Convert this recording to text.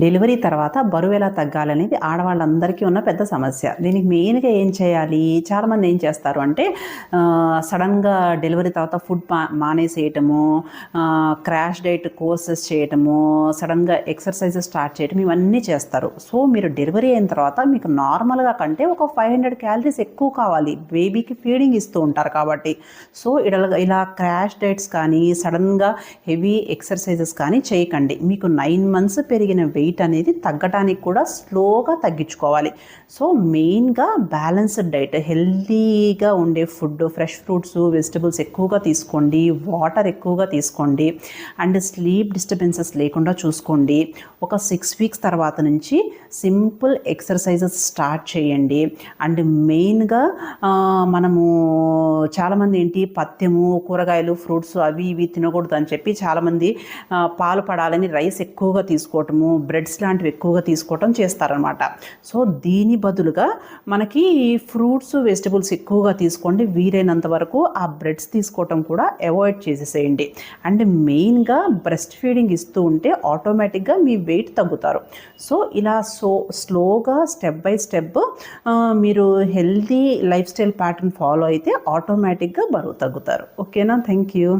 Delivery తర్వాత బరువు ఎలా తగ్గాలనేది ఆడవాళ్ళందరికీ ఉన్న పెద్ద సమస్య. దీనికి మెయిన్గా ఏం చేయాలి? చాలామంది ఏం చేస్తారు అంటే సడన్గా డెలివరీ తర్వాత ఫుడ్ మా మానేసేయటము క్రాష్ డైట్ కోర్సెస్ చేయటము సడన్గా ఎక్సర్సైజెస్ స్టార్ట్ చేయటం ఇవన్నీ చేస్తారు. సో మీరు డెలివరీ అయిన తర్వాత మీకు నార్మల్గా కంటే ఒక ఫైవ్ హండ్రెడ్ క్యాలరీస్ ఎక్కువ కావాలి. బేబీకి ఫీడింగ్ ఇస్తూ ఉంటారు కాబట్టి. సో ఇలా ఇలా క్రాష్ డైట్స్ కానీ సడన్గా హెవీ ఎక్సర్సైజెస్ కానీ చేయకండి. మీకు నైన్ మంత్స్ పెరిగిన వెయిట్ అనేది తగ్గటానికి కూడా స్లోగా తగ్గించుకోవాలి. సో మెయిన్గా బ్యాలెన్స్డ్ డైట్ హెల్తీగా ఉండే ఫుడ్ ఫ్రెష్ ఫ్రూట్స్ వెజిటబుల్స్ ఎక్కువగా తీసుకోండి వాటర్ ఎక్కువగా తీసుకోండి అండ్ స్లీప్ డిస్టర్బెన్సెస్ లేకుండా చూసుకోండి. ఒక సిక్స్ వీక్స్ తర్వాత నుంచి సింపుల్ ఎక్సర్సైజెస్ స్టార్ట్ చేయండి. అండ్ మెయిన్గా మనము చాలామంది ఏంటి పత్యము కూరగాయలు ఫ్రూట్స్ అవి ఇవి తినకూడదు అని చెప్పి చాలామంది పాలు పడాలని రైస్ ఎక్కువగా తీసుకోవటము బ్రెడ్స్ లాంటివి ఎక్కువగా తీసుకోవటం చేస్తారనమాట. సో దీని బదులుగా మనకి ఫ్రూట్స్ వెజిటబుల్స్ ఎక్కువగా తీసుకోండి. వీలైనంత వరకు ఆ బ్రెడ్స్ తీసుకోవటం కూడా అవాయిడ్ చేసేసేయండి. అండ్ మెయిన్గా బ్రెస్ట్ ఫీడింగ్ ఇస్తూ ఉంటే ఆటోమేటిక్గా మీ వెయిట్ తగ్గుతారు. సో ఇలా సో స్లోగా స్టెప్ బై స్టెప్ మీరు healthy lifestyle pattern follow అయితే ఆటోమేటిక్గా బరువు తగ్గుతారు. ఓకేనా? Thank you.